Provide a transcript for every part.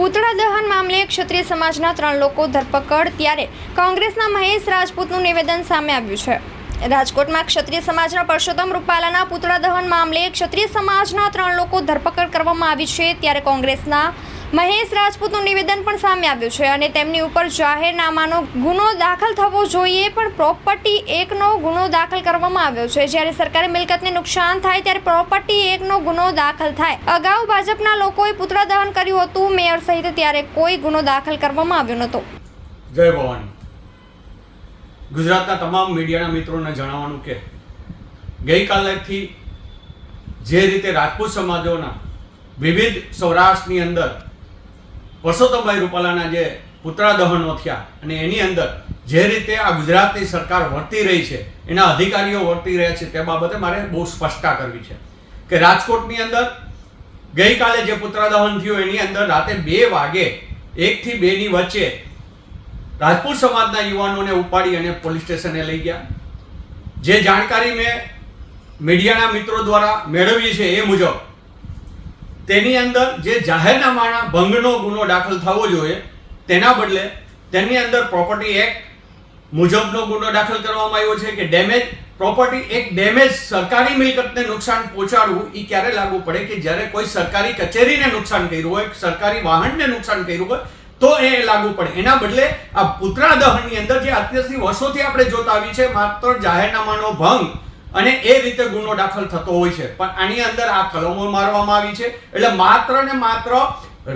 પૂતળા દહન મામલે ક્ષત્રિય સમાજના ત્રણ લોકો ધરપકડ, ત્યારે કોંગ્રેસના મહેશ રાજપૂતનું નિવેદન સામે આવ્યું છે. રાજકોટમાં ક્ષત્રિય સમાજના પરસોત્તમ રૂપાલાના પુતળા દહન મામલે ક્ષત્રિય સમાજના ત્રણ લોકો ધરપકડ કરવામાં આવી છે. ત્યારે કોંગ્રેસના મહેશ રાજપૂતનું નિવેદન પણ સામે આવ્યું છે અને તેમની ઉપર જાહેરનામાનો ગુનો દાખલ થવો જોઈએ, પણ પ્રોપર્ટી એકનો ગુનો દાખલ કરવામાં આવ્યો છે. જ્યારે સરકારી મિલકતને નુકસાન થાય ત્યારે પ્રોપર્ટી એકનો ગુનો દાખલ થાય. અગાઉ ભાજપના લોકોએ પુતળા દહન કર્યું હતું, મેયર સહિત ત્યારે કોઈ ગુનો દાખલ કરવામાં આવ્યો નહોતો. જય ભવાની. ગુજરાતના તમામ મીડિયાના મિત્રોને જણાવવાનું કે ગઈકાલેથી જે રીતે રાજપૂત સમાજોના વિવિધ સૌરાષ્ટ્રની અંદર પરસોત્તમભાઈ રૂપાલાના જે પુતળા દહનો થયા અને એની અંદર જે રીતે આ ગુજરાતની સરકાર વર્તી રહી છે, એના અધિકારીઓ વર્તી રહ્યા છે તે બાબતે મારે બહુ સ્પષ્ટતા કરવી છે કે રાજકોટની અંદર ગઈકાલે જે પુતળા દહન થયું, એની અંદર રાતે બે વાગે એકથી બેની વચ્ચે રાજપૂત સમાજના યુવાનોને ઉપાડી અને પોલીસ સ્ટેશને લઈ ગયા. જે જાણકારી મેં મીડિયાના મિત્રો દ્વારા મેળવી છે એ મુજબ, તેની અંદર જે જાહેરનામાના ભંગનો ગુનો દાખલ થવો જોઈએ, તેના બદલે તેની અંદર પ્રોપર્ટી એક્ટ મુજબનો ગુનો દાખલ કરવામાં આવ્યો છે કે ડેમેજ પ્રોપર્ટી એક ડેમેજ સરકારી મિલકતને નુકસાન પહોંચાડવું એ ક્યારે લાગુ પડે કે જ્યારે કોઈ સરકારી કચેરીને નુકસાન કર્યું હોય, સરકારી વાહનને નુકસાન કર્યું હોય તો એ લાગુ પડે. એના બદલે આ પુતળા દહનની અંદર જે અત્યારથી વર્ષોથી આપણે જોતા આવી છે, માત્ર જાહેરનામાનો ભંગ અને એ રીતે ગુનો દાખલ થતો હોય છે. પણ આની અંદર આ કલમો મારવામાં આવી છે. એટલે માત્ર ને માત્ર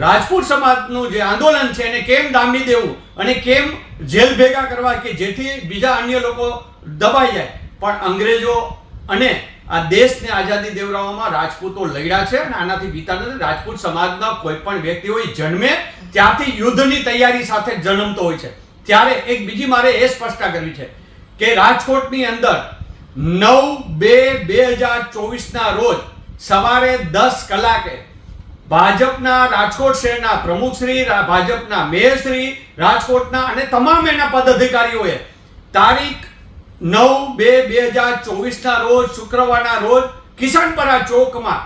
રાજપૂત સમાજનું જે આંદોલન છે, એને કેમ ડામી દેવું અને કેમ જેલ ભેગા કરવા કે જેથી બીજા અન્ય લોકો દબાઈ જાય? પણ અંગ્રેજો અને આ દેશને આઝાદી દેવડાવવામાં રાજપૂતો લડ્યા છે અને આનાથી બીતા નથી રાજપૂત સમાજના કોઈ પણ વ્યક્તિ હોય, જન્મે ત્યાંથી યુદ્ધની તૈયારી સાથે જન્મતો હોય છે. ત્યારે એક બીજી મારે એ સ્પષ્ટતા કરવી છે કે રાજકોટની અંદર નવ બે બે હજાર ચોવીસના રોજ સવારે દસ કલાકે ભાજપના રાજકોટ શહેરના પ્રમુખશ્રી ભાજપના મેયરશ્રી રાજકોટના અને તમામ એના પદાધિકારીઓએ તારીખ નવ બે બે હજાર ચોવીસના રોજ, શુક્રવારના રોજ કિશનપરા ચોકમાં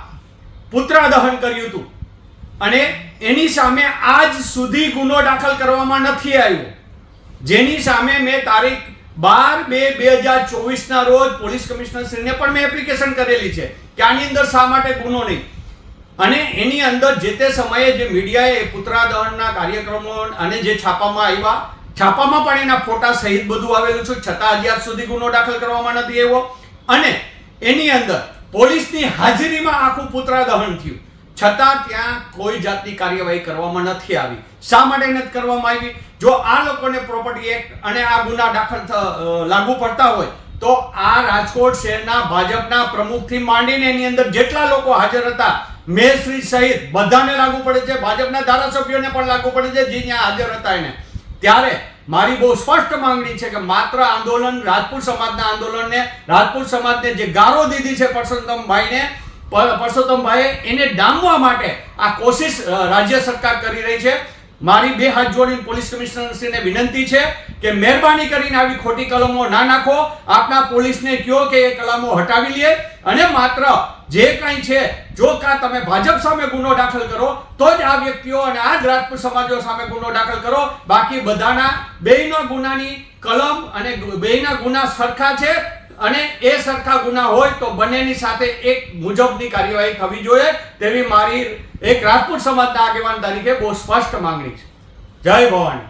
પુત્રા દહન કર્યું હતું. અને એની સામે આજ સુધી ગુનો દાખલ કરવામાં નથી આવ્યો. જેની સામે મેં તારીખ બાર બે બે હજાર ચોવીસના રોજ પોલીસ કમિશનરશ્રીને પણ મેં એપ્લિકેશન કરેલી છે કે આની અંદર શા માટે ગુનો નહીં. અને એની અંદર જે તે સમયે જે મીડિયાએ પુત્રાદહનના કાર્યક્રમો અને જે છાપામાં આવ્યા છાપામાં પણ એના ફોટા સહિત બધું આવેલું છે. છતાં હજી આજ સુધી ગુનો દાખલ કરવામાં નથી આવ્યો. અને એની અંદર પોલીસની હાજરીમાં આખું પુતળા દહન થયું. છતાં ત્યાં કોઈ જાતની કાર્યવાહી કરવામાં નથી આવી. શા માટે નથી કરવામાં આવી? જો આ લોકોને પ્રોપર્ટી એક્ટ અને આ ગુના દાખલ લાગુ પડતા હોય, તો આ રાજકોટ શહેરના ભાજપના પ્રમુખથી માંડીને એની અંદર જેટલા લોકો હાજર હતા, મેશ્રી સહિત બધાને લાગુ પડે છે. ભાજપના ધારાસભ્યોને પણ લાગુ પડે છે, જે ત્યાં હાજર હતા એને. ત્યારે મારી બહુ સ્પષ્ટ માંગણી છે કે માત્ર આંદોલન, રાજપૂત સમાજના આંદોલનને, રાજપૂત સમાજને જે ગારો દીધી છે પરસોત્તમભાઈને પર- પરસોત્તમભાઈએ એને ડામવા માટે આ કોશિશ રાજ્ય સરકાર કરી રહી છે. મારી બે હાથ જોડીને પોલીસ કમિશનરશ્રીને વિનંતી છે કે મહેરબાની કરીને આવી ખોટી કલમો ના નાખો. આપના પોલીસને કહો કે એ કલમો હટાવી લે. અને માત્ર જે કાંઈ છે જો કા તમે ભાજપ સામે ગુનો દાખલ કરો, તો જ આ વ્યક્તિઓ અને આ જ રાજપૂત સમાજો સામે ગુનો દાખલ કરો. બાકી બધાના બેયના ગુનાની કલમ અને બેયના ગુના સરખા છે અને એ સરખા ગુના હોય તો બંનેની સાથે એક મુજબની કાર્યવાહી થવી જોઈએ. તેવી મારી એક રાજપૂત સમાજના આગેવાન તરીકે બહુ સ્પષ્ટ માંગણી છે. જય ભવાની.